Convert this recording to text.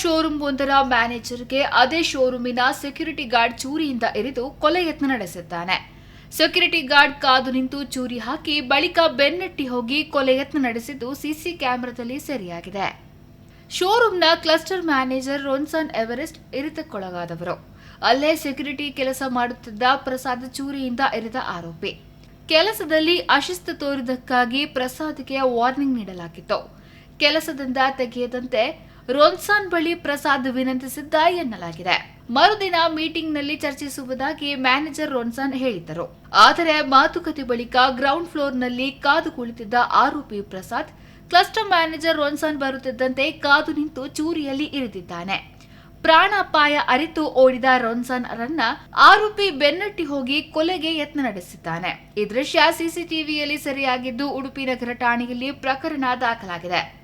Showroom ಒಂದರ ಮ್ಯಾನೇಜರ್ಗೆ ಅದೇ ಶೋರೂಮಿನ security guard ಚೂರಿಯಿಂದ ಇರಿದು ಕೊಲೆ ಯತ್ನ ನಡೆಸಿದ್ದಾನೆ. ಸೆಕ್ಯೂರಿಟಿ ಗಾರ್ಡ್ ಕಾದು ನಿಂತು ಚೂರಿ ಹಾಕಿ ಬಳಿಕ ಬೆನ್ನಟ್ಟಿ ಹೋಗಿ ಕೊಲೆ ಯತ್ನ ನಡೆಸಿದ್ದು ಸಿಸಿ ಕ್ಯಾಮೆರಾದಲ್ಲಿ ಸೆರೆಯಾಗಿದೆ. ಶೋರೂಮ್ನ ಕ್ಲಸ್ಟರ್ ಮ್ಯಾನೇಜರ್ ರೋನ್ಸನ್ ಎವರೆಸ್ಟ್ ಇರಿತಕ್ಕೊಳಗಾದವರು. ಅಲ್ಲೇ ಸೆಕ್ಯೂರಿಟಿ ಕೆಲಸ ಮಾಡುತ್ತಿದ್ದ ಪ್ರಸಾದ್ ಚೂರಿಯಿಂದ ಇರಿದ ಆರೋಪಿ. ಕೆಲಸದಲ್ಲಿ ಅಶಿಸ್ತು ತೋರಿದಕ್ಕಾಗಿ ಪ್ರಸಾದ್ಗೆ ವಾರ್ನಿಂಗ್ ನೀಡಲಾಗಿತ್ತು. ಕೆಲಸದಿಂದ ತೆಗೆಯದಂತೆ ರೋನ್ಸಾನ್ ಬಳಿ ಪ್ರಸಾದ್ ವಿನಂತಿಸಿದ್ದ ಎನ್ನಲಾಗಿದೆ. ಮರುದಿನ ಮೀಟಿಂಗ್ನಲ್ಲಿ ಚರ್ಚಿಸುವುದಾಗಿ ಮ್ಯಾನೇಜರ್ ರೋನ್ಸಾನ್ ಹೇಳಿದ್ದರು. ಆದರೆ ಮಾತುಕತೆ ಬಳಿಕ ಗ್ರೌಂಡ್ ಫ್ಲೋರ್ನಲ್ಲಿ ಕಾದು ಕುಳಿತಿದ್ದ ಆರೋಪಿ ಪ್ರಸಾದ್, ಕ್ಲಸ್ಟರ್ ಮ್ಯಾನೇಜರ್ ರೋನ್ಸಾನ್ ಬರುತ್ತಿದ್ದಂತೆ ಕಾದು ನಿಂತು ಚೂರಿಯಲ್ಲಿ ಇರಿದಿದ್ದಾನೆ. ಪ್ರಾಣಾಪಾಯ ಅರಿತು ಓಡಿದ ರೋನ್ಸನ್ ರನ್ನ ಆರೋಪಿ ಬೆನ್ನಟ್ಟಿ ಹೋಗಿ ಕೊಲೆಗೆ ಯತ್ನ ನಡೆಸಿದ್ದಾನೆ. ಈ ದೃಶ್ಯ ಸಿಸಿಟಿವಿಯಲ್ಲಿ ಸೆರೆಯಾಗಿದ್ದು ಉಡುಪಿ ನಗರ ಠಾಣೆಯಲ್ಲಿ ಪ್ರಕರಣ ದಾಖಲಾಗಿದೆ.